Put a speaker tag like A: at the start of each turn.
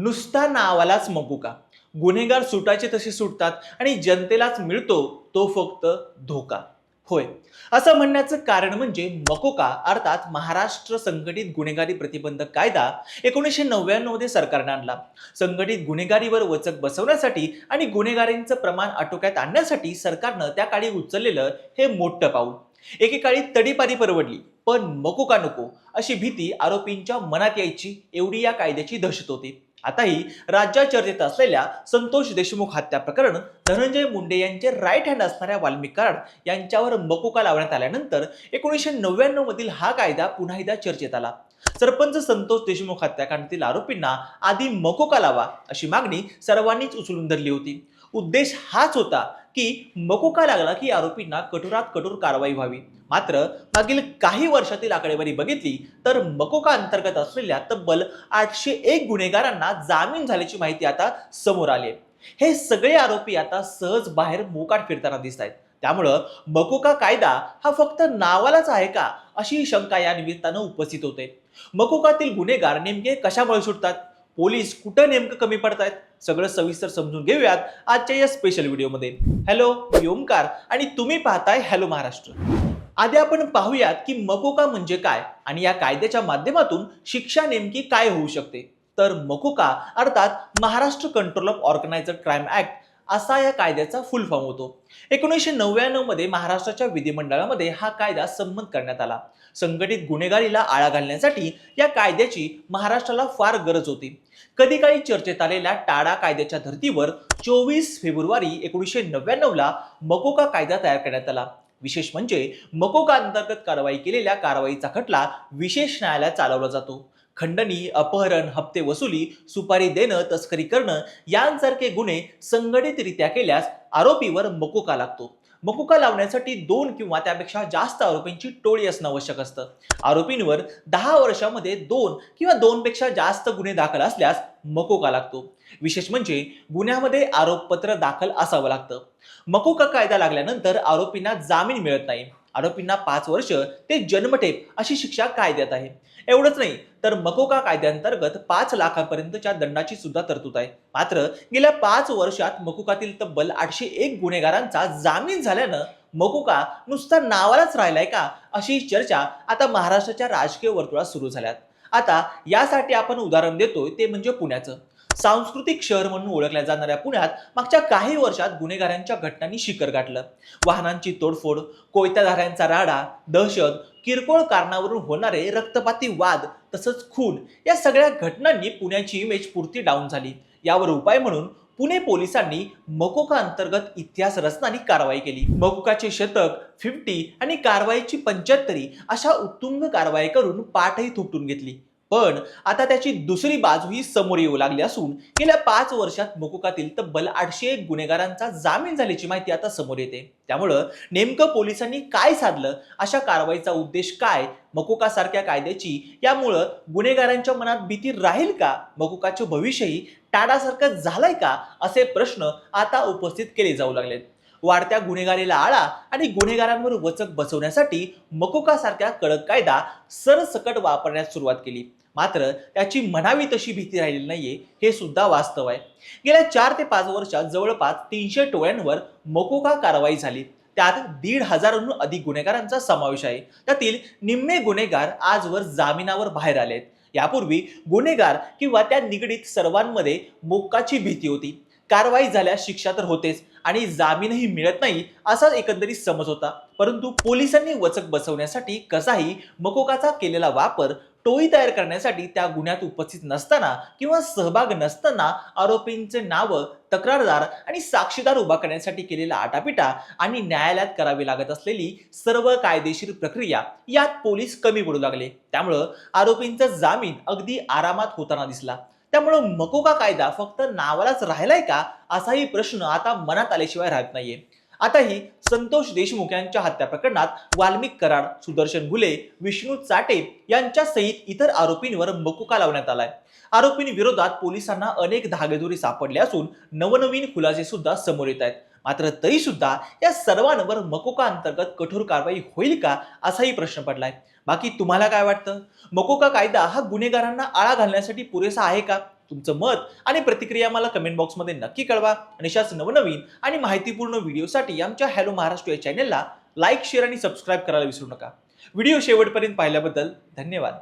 A: नुसता नावालाच मकुका गुन्हेगार सुटायचे तसे सुटतात आणि जनतेलाच मिळतो तो फक्त धोका. होय. असं म्हणण्याचं कारण म्हणजे मकोका अर्थात महाराष्ट्र संघटित गुन्हेगारी प्रतिबंधक कायदा एकोणीसशे नव्याण्णवमध्ये सरकारने आणला. संघटित गुन्हेगारीवर वचक बसवण्यासाठी आणि गुन्हेगारींचं प्रमाण आटोक्यात आणण्यासाठी सरकारनं त्या काळी उचललेलं हे मोठं पाऊल. एकेकाळी तडीपारी परवडली. पण मकोका नको? अशी भीती आरोपींच्या मनात यायची एवढी या कायद्याची दहशत होती. आताही राज्यात चर्चेत असलेल्या संतोष देशमुख हत्या प्रकरण धनंजय मुंडे यांचे राईट हँड असणाऱ्या वाल्मिक कराड यांच्यावर मकोका लावण्यात आल्यानंतर एकोणीसशे नव्याण्णव मधील हा कायदा पुन्हा एकदा चर्चेत आला. सरपंच संतोष देशमुख हत्याकांडातील आरोपींना आधी मकोका लावा अशी मागणी सर्वांनीच उचलून धरली होती. उद्देश हाच होता की मकोका लागला की आरोपींना कठोरात कठोर कारवाई व्हावी. मात्र मागील काही वर्षातील आकडेवारी बघितली तर मकोका अंतर्गत असलेल्या तब्बल आठशे एक गुन्हेगारांना जामीन झाल्याची माहिती आता समोर आली आहे. हे सगळे आरोपी आता सहज बाहेर मोकाट फिरताना दिसत आहेत. त्यामुळं मकोका कायदा हा फक्त नावालाच आहे का अशी शंका या निमित्तानं उपस्थित होते. मकोकातील गुन्हेगार नेमके कशामुळे सुटतात? पोलीस कुठं नेमकं कमी पडतायत सगळं सविस्तर समजून घेऊयात आजच्या या स्पेशल व्हिडिओमध्ये हॅलो मी ओमकार आणि तुम्ही पाहताय हॅलो महाराष्ट्र. आधी आपण पाहूयात की मकोका म्हणजे काय आणि या कायद्याच्या माध्यमातून शिक्षा नेमकी काय होऊ शकते? तर मकोका अर्थात Maharashtra control of organiser crime act असा या कायद्याचा फुल फॉर्म होतो. एकोणीसशे नव्याण्णवमध्ये महाराष्ट्राच्या विधिमंडळामध्ये हा कायदा संमत करण्यात आला. संघटित गुन्हेगारीला आळा घालण्यासाठी या कायद्याची महाराष्ट्राला फार गरज होती. कधी काही चर्चेत आलेल्या टाडा कायद्याच्या धर्तीवर चोवीस फेब्रुवारी एकोणीसशे नव्याण्णवला मकोका कायदा तयार करण्यात आला. विशेष म्हणजे मकोका अंतर्गत कारवाई केलेल्या कारवाईचा खटला विशेष न्यायालयात चालवला जातो. खंडणी अपहरण हप्ते वसुली सुपारी देणं तस्करी करणं यांसारखे गुन्हे संघटितरित्या केल्यास आरोपीवर मकोका लागतो. मकोका लावण्यासाठी दोन किंवा त्यापेक्षा जास्त आरोपींची टोळी असणं आवश्यक असतं. आरोपींवर दहा वर्षामध्ये दोन किंवा दोनपेक्षा जास्त गुन्हे दाखल असल्यास मकोका लागतो. विशेष म्हणजे गुन्ह्यामध्ये आरोपपत्र दाखल असावं लागतं. मकोका कायदा लागल्यानंतर आरोपींना जामीन मिळत नाही. आरोपींना पाच वर्ष ते जन्मठेप अशी शिक्षा कायद्यात आहे. एवढंच नाही तर मकोका कायद्याअंतर्गत पाच लाखांपर्यंतच्या दंडाची सुद्धा तरतूद आहे. मात्र गेल्या पाच वर्षात मकोकातील तब्बल आठशे एक गुन्हेगारांचा जामीन झाल्यानं मकोका नुसता नावालाच राहिलाय का अशी चर्चा आता महाराष्ट्राच्या राजकीय वर्तुळात सुरू झाल्यात. आता यासाठी आपण उदाहरण देतोय ते म्हणजे पुण्याचं. सांस्कृतिक शहर म्हणून ओळखल्या जाणाऱ्या पुण्यात मागच्या काही वर्षात गुन्हेगारांच्या घटनांनी शिखर गाठलं. वाहनांची तोडफोड कोयत्याधाऱ्यांचा राडा दहशत किरकोळ कारणावरून होणारे रक्तपाती वाद तसंच खून या सगळ्या घटनांनी पुण्याची इमेज पुरती डाऊन झाली. यावर उपाय म्हणून पुणे पोलिसांनी मकोका अंतर्गत इतिहास रचणारी कारवाई केली. मकोकाचे शतक फिफ्टी आणि कारवाईची पंच्याहत्तरी अशा उत्तुंग कारवाई करून पाठही थुपटून घेतली. पण आता त्याची दुसरी बाजू ही समोर येऊ लागली असून गेल्या पाच वर्षात मुकुकातील तब्बल आठशे एक गुन्हेगारांचा जामीन झाल्याची माहिती आता समोर येते. त्यामुळं नेमकं पोलिसांनी काय साधलं? अशा कारवाईचा उद्देश काय? मकुकासारख्या कायद्याची? यामुळं गुन्हेगारांच्या मनात भीती राहील का? मकुकाचे भविष्यही टाडासारखं झालंय का? असे प्रश्न आता उपस्थित केले जाऊ लागलेत. वाढत्या गुन्हेगारीला आळा आणि गुन्हेगारांवर वचक बसवण्यासाठी मकोकासारख्या कडक कायदा सरसकट वापरण्यास सुरुवात केली. मात्र त्याची म्हणावी तशी भीती राहिलेली नाहीये हे सुद्धा वास्तव आहे. गेल्या चार ते पाच वर्षात जवळपास तीनशे टोळ्यांवर मकोका कारवाई झाली. त्यात दीड हजारांहून अधिक गुन्हेगारांचा समावेश आहे. त्यातील निम्मे गुन्हेगार आजवर जामिनावर बाहेर आलेत. यापूर्वी गुन्हेगार किंवा त्या निगडीत सर्वांमध्ये मोक्काची भीती होती. कारवाई झाल्यास शिक्षा तर होतेच आणि जामीनही मिळत नाही असाच एकंदरीत समज होता. परंतु पोलिसांनी वचक बसवण्यासाठी कसाही मकोकाचा केलेला वापर टोळी तयार करण्यासाठी त्या गुन्ह्यात उपस्थित नसताना किंवा सहभाग नसताना आरोपींचे नावं तक्रारदार आणि साक्षीदार उभा करण्यासाठी केलेला आटापिटा आणि न्यायालयात करावी लागत असलेली सर्व कायदेशीर प्रक्रिया यात पोलीस कमी पडू लागले. त्यामुळं आरोपींचा जामीन अगदी आरामात होताना दिसला. त्यामुळं मकोका कायदा फक्त नावालाच राहिलाय का? असाही प्रश्न आता मनात आल्याशिवाय राहत नाहीये. आताही संतोष देशमुख यांच्या हत्या प्रकरणात वाल्मिक कराड सुदर्शन घुले विष्णू चाटे यांच्या सहित इतर आरोपींवर मकोका लावण्यात आलाय? आरोपींविरोधात पोलिसांना अनेक धागेदोरी सापडले असून नवनवीन खुलासे सुद्धा समोर येत आहेत. मात्र तरी सुद्धा या सर्वांवर मकोका अंतर्गत कठोर कारवाई होईल का असाही प्रश्न पडलाय. बाकी तुम्हाला काय वाटतं? मकोका कायदा हा गुन्हेगारांना आळा घालण्यासाठी पुरेसा आहे का? तुमचं मत आणि प्रतिक्रिया मला कमेंट बॉक्समध्ये नक्की कळवा आणि अशाच नवनवीन आणि माहितीपूर्ण व्हिडिओसाठी आमच्या हॅलो महाराष्ट्र या चॅनेलला लाईक शेअर आणि सबस्क्राईब करायला विसरू नका. व्हिडिओ शेवटपर्यंत पाहिल्याबद्दल धन्यवाद.